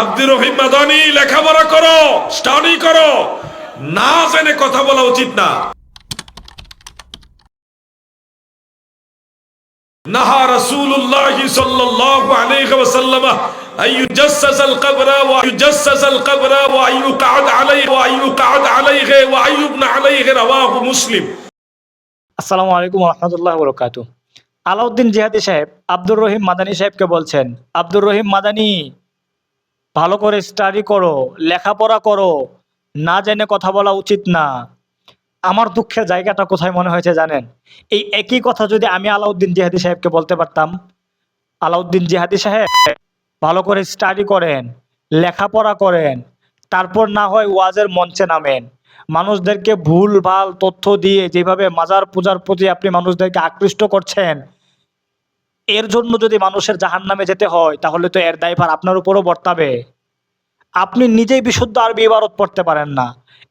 আব্দুর রহিম মাদানি, লেখাপড়া করো স্টাডি করো। না জেনে কথা বলা উচিত না। মুসলিম। আলাইকুম আলাউদ্দিন জিহাদি সাহেব, আব্দুর রহিম মাদানী সাহেবকে বলছেন, আব্দুর রহিম মাদানী ভালো করে স্টাডি করো, লেখাপড়া করো, না জেনে কথা বলা উচিত না। আমার দুঃখের জায়গাটা কোথায় মনে হয়েছে জানেন? এই একই কথা যদি আমি আলাউদ্দিন জিহাদি সাহেবকে বলতে পারতাম, আলাউদ্দিন জিহাদি সাহেব, ভালো করে স্টাডি করেন, লেখাপড়া করেন, তারপর না হয় ওয়াজের মঞ্চে নামেন। মানুষদেরকে ভুল, ভালো তথ্য দিয়ে যেভাবে মাজার পূজার প্রতি আপনি মানুষদেরকে আকৃষ্ট করছেন এর জন্য যদি মানুষের জাহান নামে যেতে হয়, তাহলে তো এর দায়ভার আপনার উপরও বর্তাবে। আপনি নিজেই বিশুদ্ধ আরবি ইবারত পড়তে পারেন না।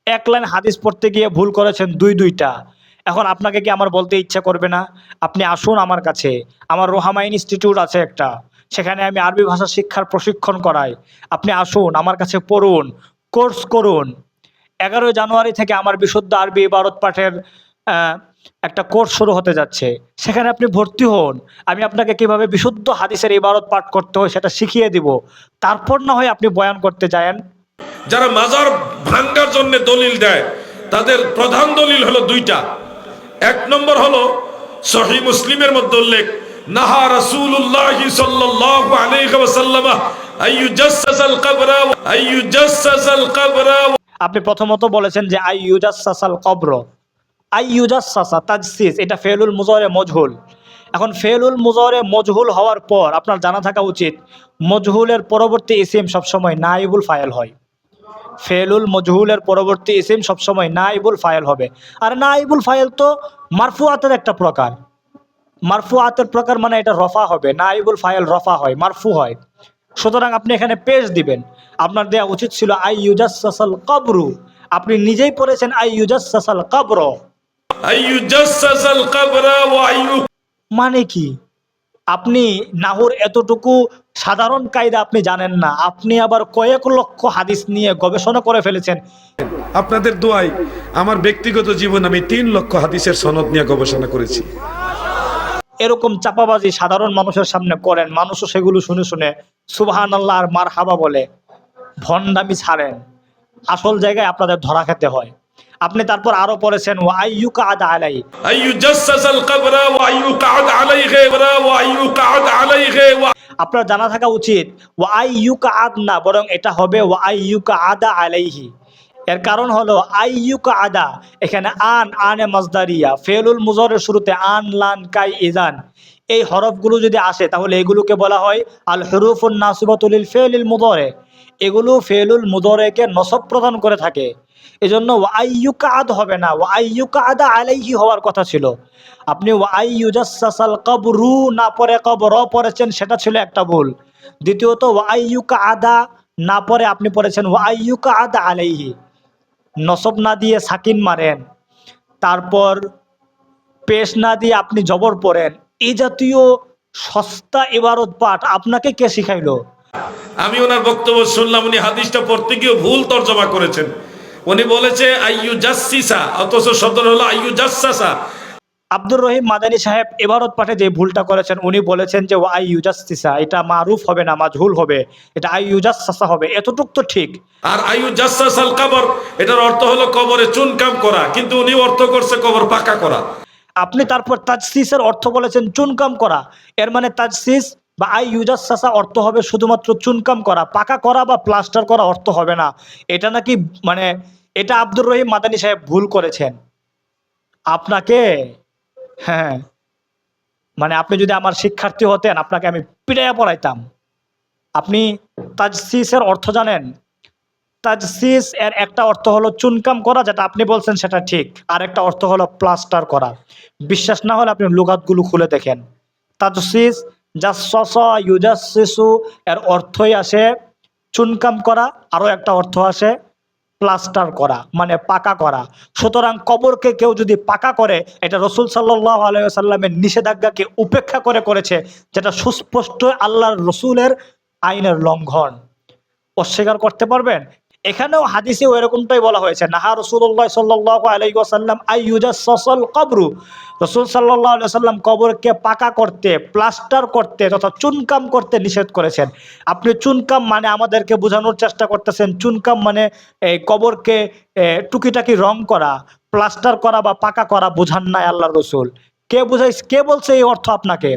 এক লাইন হাদিস পড়তে গিয়ে ভুল করেছেন দুই দুইটা। এখন আপনাকে কি আমার বলতে ইচ্ছা করবে না? আপনি আসুন আমার কাছে। আমার রোহামা ইনস্টিটিউট আছে একটা। সেখানে আমি আরবি ভাষা শিক্ষার প্রশিক্ষণ করাই। আপনি আসুন, আমার কাছে পড়ুন, কোর্স করুন। এগারোই জানুয়ারি থেকে আমার বিশুদ্ধ আরবি ইবারত পাঠের একটা কোর্স শুরু হতে যাচ্ছে। সেখানে আপনি ভর্তি হন। আমি আপনাকে কীভাবে বিশুদ্ধ হাদিসের ইবারত পাঠ করতে হয় সেটা শিখিয়ে দিব। তারপর না হয় আপনি বয়ান করতে যায়েন। যারা মাজার ভাঙ্গার জন্য দলিল দেয় তাদের প্রধান দলিল হলো দুইটা। এক নম্বর হলো সহি মুসলিমের মধ্যে উল্লেখ নাহা রাসূলুল্লাহ সাল্লাল্লাহু আলাইহি ওয়াসাল্লাম আইয়ুজাসসাসাল কবরা আইয়ুজাসসাসাল কবরা আপনি প্রথমত বলেছেন যে আই ইউজাসাসাল কবর। আই ইউজাসাসা তাজসিস, এটা ফেলুল মুজরে মজহুল। এখন ফেলুল মুজরে মজহুল হওয়ার পর আপনার জানা থাকা উচিত, মজহুলের পরবর্তী ইসিম সবসময় নাইবুল ফায়েল হয়। ফেলুল মজহুলের পরবর্তী ইসিম সবসময় নাইবুল ফায়েল হবে। আর নাইবুল ফায়েল তো মারফুয়াতের একটা প্রকার। মারফুয়াতের প্রকার মানে এটা রফা হবে নাইবুল ফায়েল রফা হয়, মারফু হয়। সুতরাং আপনি এখানে পেশ দিবেন, আপনার দেয়া উচিত ছিল আই ইউজাসাসাল কবরু। আপনি নিজেই পড়েছেন আই ইউজাসাসাল কবর। মানে কি? আপনি নাহুর এতটুকু সাধারণ কায়দা আপনি জানেন না। আপনি আবার কয়েক লক্ষ হাদিস নিয়ে গবেষণা করে ফেলেছেন। আপনাদের দোয়াই আমার ব্যক্তিগত জীবন আমি তিন লক্ষ হাদিসের সনদ নিয়ে গবেষণা করেছি। এরকম চাপাবাজি সাধারণ মানুষের সামনে করেন মানুষও সেগুলো শুনে শুনে সুবাহান আল্লাহ আর মার হাবা বলে ভণ্ডামি ছাড়েন। আসল জায়গায় আপনাদের ধরা খেতে হয়। আপনি তারপর আরও পড়েছেন আপনার জানা থাকা উচিত ওয়াই ইউকা আদ না বরং এটা হবে ওয়াই ইউকা আদা আলাইহি এর কারণ হলো আইয়ুকা আদা এখানে আন আনে মজদারিয়া ফেলুল মুজরের শুরুতে আন লান কাই ইজান। এই হরফগুলো যদি আসে তাহলে এগুলোকে বলা হয় আল হরুফুল নাসিবাতুল ফেলিল মুদরে এগুলো ফেলুল মুদরেকে নসব প্রদান করে থাকে। এজন্য ওয়াইয়ুকা আদ হবে না। ওয়াইয়ুকা আদা আলাইহি হওয়ার কথা ছিল। আপনি ওয়াইয়ুজাসাসাল কবরু না পরে কবর পড়েছেন, সেটা ছিল একটা ভুল। দ্বিতীয়ত ওয়াইয়ুকা আদা না পরে আপনি পড়েছেন ওয়াইয়ুকা আদা আলাইহি। নসব না দিয়ে সাকিন মারেন। তারপর পেশ না দিয়ে আপনি জবর পড়েন। এই জাতীয় সস্তা ইবারত পাঠ আপনাকে কে শিখাইলো? আমি ওনার বক্তব্য শুনলাম উনি হাদিসটা পড়তে গিয়ে ভুল তর্জমা করেছেন। উনি বলেছে আইয়ু জাসসিসা অথচ শব্দ হলো আইয়ু জাসসাসা আব্দুর রহিম মাদানী সাহেব এবারত পাঠে যে ভুলটা করেছেন উনি বলেছেন যে আই ইউজাস্তিসা এটা মারুফ হবে না মাজহুল হবে। এটা আই ইউজাস্তাসা হবে এতটুক তো ঠিক। আর আইয়ু জাসসাসাল কবর এটার অর্থ হলো কবরে চুনকাম করা কিন্তু উনি অর্থ করছে কবর পাকা করা। আপনি তারপর তাজসিসের অর্থ বলেছেন চুনকাম করা। এর মানে তাজসিস বা আই ইউজার ইউজাসাসা অর্থ হবে শুধুমাত্র চুনকাম করা, পাকা করা বা প্লাস্টার করা অর্থ হবে না। এটা নাকি মানে এটা আব্দুর রহিম মাদানী সাহেব ভুল করেছেন। আপনাকে হ্যাঁ মানে আপনি যদি আমার শিক্ষার্থী হতেন, আপনাকে আমি পিটাইয়া পড়াইতাম। আপনি তাজসিসের অর্থ জানেন? তাজসিস এর একটা অর্থ হলো চুনকাম করা, যেটা আপনি বলছেন সেটা ঠিক। আর একটা অর্থ হলো প্লাস্টার করা। বিশ্বাস না হলে আপনি লুগাতগুলো খুলে দেখেন। তাজসিস জাসস এর অর্থই আসে চুনকাম করা, আরও একটা অর্থ আসে প্লাস্টার করা মানে পাকা করা। সুতরাং কবরকে কেউ যদি পাকা করে, এটা রসুল সাল্লাহ আলাইসাল্লামের নিষেধাজ্ঞাকে উপেক্ষা করে করেছে, যেটা সুস্পষ্ট আল্লাহর রসুলের আইনের লঙ্ঘন। অস্বীকার করতে পারবেন? এখানেও হাদিসে এরকমটাই বলা হয়েছে, নাহা রসুল্লাহ সাল্লাহ আলাই ওয়াসাল্লাম আইয়ুজাসল কবরু। রসুল সাল্লাহ সাল্লাম কবরকে পাকা করতে, প্লাস্টার করতে তথা চুনকাম করতে নিষেধ করেছেন। আপনি চুনকাম মানে আমাদেরকে বোঝানোর চেষ্টা করতেছেন, চুনকাম মানে এই কবরকে টুকিটাকি রং করা, প্লাস্টার করা বা পাকা করা বোঝান নাই আল্লাহ রসুল। কে বুঝাই কে বলছে এই অর্থ আপনাকে?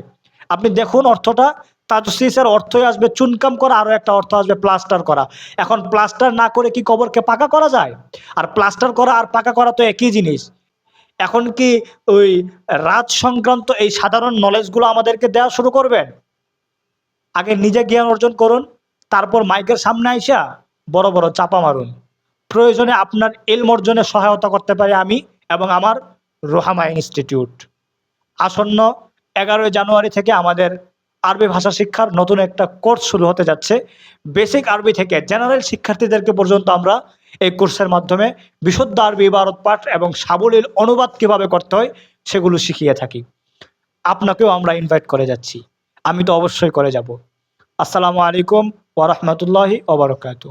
আপনি দেখুন অর্থটা তাজসিসের অর্থই আসবে চুনকাম করা, আরও একটা অর্থ আসবে প্লাস্টার করা। এখন প্লাস্টার না করে কি কবরকে পাকা করা যায়? আর প্লাস্টার করা আর পাকা করা তো একই জিনিস। এখন কি ওই রাজ সংক্রান্ত এই সাধারণ নলেজগুলো আমাদেরকে দেওয়া শুরু করবেন? আগে নিজে জ্ঞান অর্জন করুন, তারপর মাইকের সামনে আইসা বড় বড় চাপা মারুন। প্রয়োজনে আপনার এলম অর্জনে সহায়তা করতে পারি আমি এবং আমার রোহামা ইনস্টিটিউট। আসন্ন এগারোই জানুয়ারি থেকে আমাদের আরবি ভাষা শিক্ষার নতুন একটা কোর্স শুরু হতে যাচ্ছে। বেসিক আরবি থেকে জেনারেল শিক্ষার্থীদেরকে পর্যন্ত আমরা এই কোর্সের মাধ্যমে বিশুদ্ধ আরবি, ইবারত পাঠ এবং সাবলীল অনুবাদ কীভাবে করতে হয় সেগুলো শিখিয়ে থাকি। আপনাকেও আমরা ইনভাইট করে যাচ্ছি। আমি তো অবশ্যই করে যাব। আসসালামু আলাইকুম ওরহমতুল্লাহি ওবরকাতু